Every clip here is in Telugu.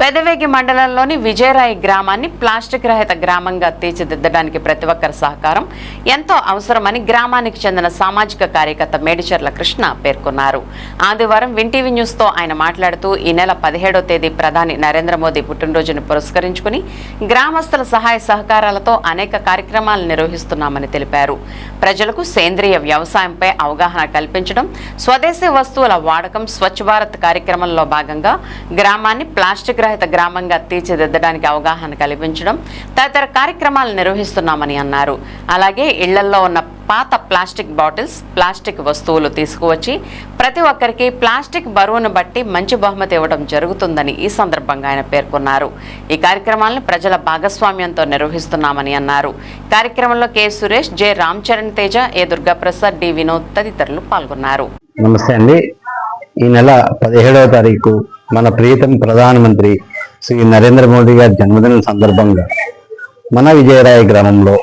పెదవేగి మండలంలోని విజయరాయి గ్రామాన్ని ప్లాస్టిక్ రహిత గ్రామంగా తీర్చిదిద్దడానికి ప్రతి ఒక్కరి సహకారం ఎంతో అవసరమని గ్రామానికి చెందిన సామాజిక కార్యకర్త మేడిచర్ల కృష్ణ పేర్కొన్నారు. ఆదివారం వింటీవీ న్యూస్తో ఆయన మాట్లాడుతూ ఈ నెల పదిహేడో తేదీ ప్రధాని నరేంద్ర మోదీ పుట్టినరోజును పురస్కరించుకుని గ్రామస్తుల సహాయ సహకారాలతో అనేక కార్యక్రమాలు నిర్వహిస్తున్నామని తెలిపారు. ప్రజలకు సేంద్రియ వ్యవసాయంపై అవగాహన కల్పించడం స్వదేశీ వస్తువుల వాడకం స్వచ్ఛ భారత్ కార్యక్రమంలో భాగంగా గ్రామాన్ని ప్లాస్టిక్ రహిత గ్రామంగా తీర్చిదిద్దడానికి అవగాహన కల్పించడం తదితర కార్యక్రమాలు నిర్వహిస్తున్నామని అన్నారు. అలాగే ఇళ్ళలో ఉన్న పాత ప్లాస్టిక్ బాటిల్స్ ప్లాస్టిక్ వస్తువులు తీసుకువచ్చి ప్రతి ఒక్కరికి ప్లాస్టిక్ బరువును బట్టి మంచి బహుమతి ఇవ్వడం జరుగుతుందని ఈ సందర్భంగా ఆయన పేర్కొన్నారు. ఈ కార్యక్రమాలను ప్రజల భాగస్వామ్యంతో నిర్వహిస్తున్నామని అన్నారు. కార్యక్రమంలో K. Suresh J. Ram Charan Teja A Durgaprasad D. Vinod తదితరులు పాల్గొన్నారు. నమస్తే అండి. ఈ నెల పదిహేడవ తారీఖు మన ప్రియతమ ప్రధానమంత్రి శ్రీ నరేంద్ర మోడీ గారి జన్మదినం సందర్భంగా మన విజయరాయ గ్రామంలో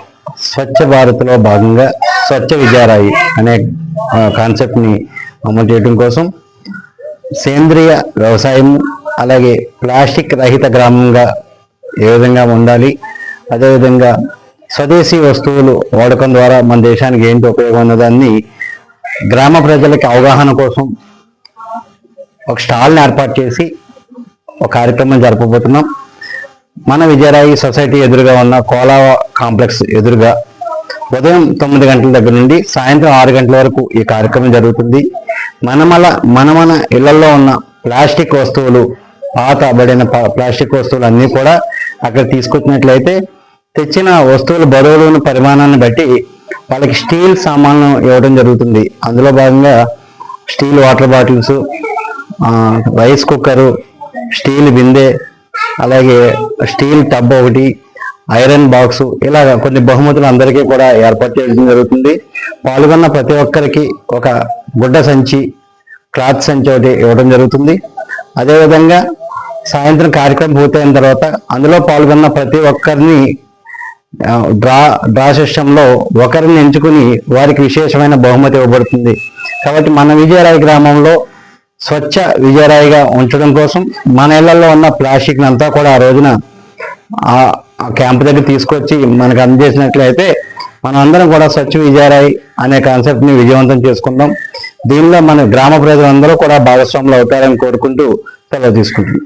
స్వచ్ఛ భారత్లో భాగంగా స్వచ్ఛ విజయరాయి అనే కాన్సెప్ట్ని అమలు చేయడం కోసం సేంద్రియ వ్యవసాయం అలాగే ప్లాస్టిక్ రహిత గ్రామంగా ఏ విధంగా ఉండాలి అదేవిధంగా స్వదేశీ వస్తువులు వాడకం ద్వారా మన దేశానికి ఏంటి ఉపయోగం ఉన్నదాన్ని గ్రామ ప్రజలకి అవగాహన కోసం ఒక స్టాల్ని ఏర్పాటు చేసి ఒక కార్యక్రమం జరపబోతున్నాం. మన విజయరాయి సొసైటీ ఎదురుగా ఉన్న కోలా కాంప్లెక్స్ ఎదురుగా ఉదయం తొమ్మిది గంటల దగ్గర నుండి సాయంత్రం ఆరు గంటల వరకు ఈ కార్యక్రమం జరుగుతుంది. మనమల మన మన ఇళ్ళలో ఉన్న ప్లాస్టిక్ వస్తువులు పాతబడిన ప- ప్లాస్టిక్ వస్తువులు అన్నీ కూడా అక్కడ తీసుకొచ్చినట్లయితే తెచ్చిన వస్తువుల బరువులను పరిమాణాన్ని బట్టి వాళ్ళకి స్టీల్ సామాన్లు ఇవ్వడం జరుగుతుంది. అందులో భాగంగా steel water bottles rice cooker steel బిందె అలాగే స్టీల్ టబ్ ఒకటి ఐరన్ బాక్స్ ఇలా కొన్ని బహుమతులు అందరికీ కూడా ఏర్పాటు చేయడం జరుగుతుంది. పాల్గొన్న ప్రతి ఒక్కరికి ఒక గుడ్డ సంచి క్లాత్ సంచి ఒకటి ఇవ్వడం జరుగుతుంది. అదేవిధంగా సాయంత్రం కార్యక్రమం పూర్తయిన తర్వాత అందులో పాల్గొన్న ప్రతి ఒక్కరిని డ్రా డ్రా సిస్టంలో ఒకరిని ఎంచుకుని వారికి విశేషమైన బహుమతి ఇవ్వబడుతుంది. కాబట్టి మన విజయరాయ గ్రామంలో స్వచ్ఛ విజయరాయిగా ఉంచడం కోసం మన ఇళ్ళలో ఉన్న ప్లాస్టిక్ అంతా కూడా ఆ రోజున ఆ క్యాంప్ దగ్గర తీసుకొచ్చి మనకు అందజేసినట్లయితే మనం అందరం కూడా స్వచ్ఛ విజయరాయి అనే కాన్సెప్ట్ని విజయవంతం చేసుకుందాం. దీనిలో మన గ్రామ ప్రజలందరూ కూడా భాగస్వాములు అవుతారని కోరుకుంటూ సెలవు తీసుకుంటున్నాం.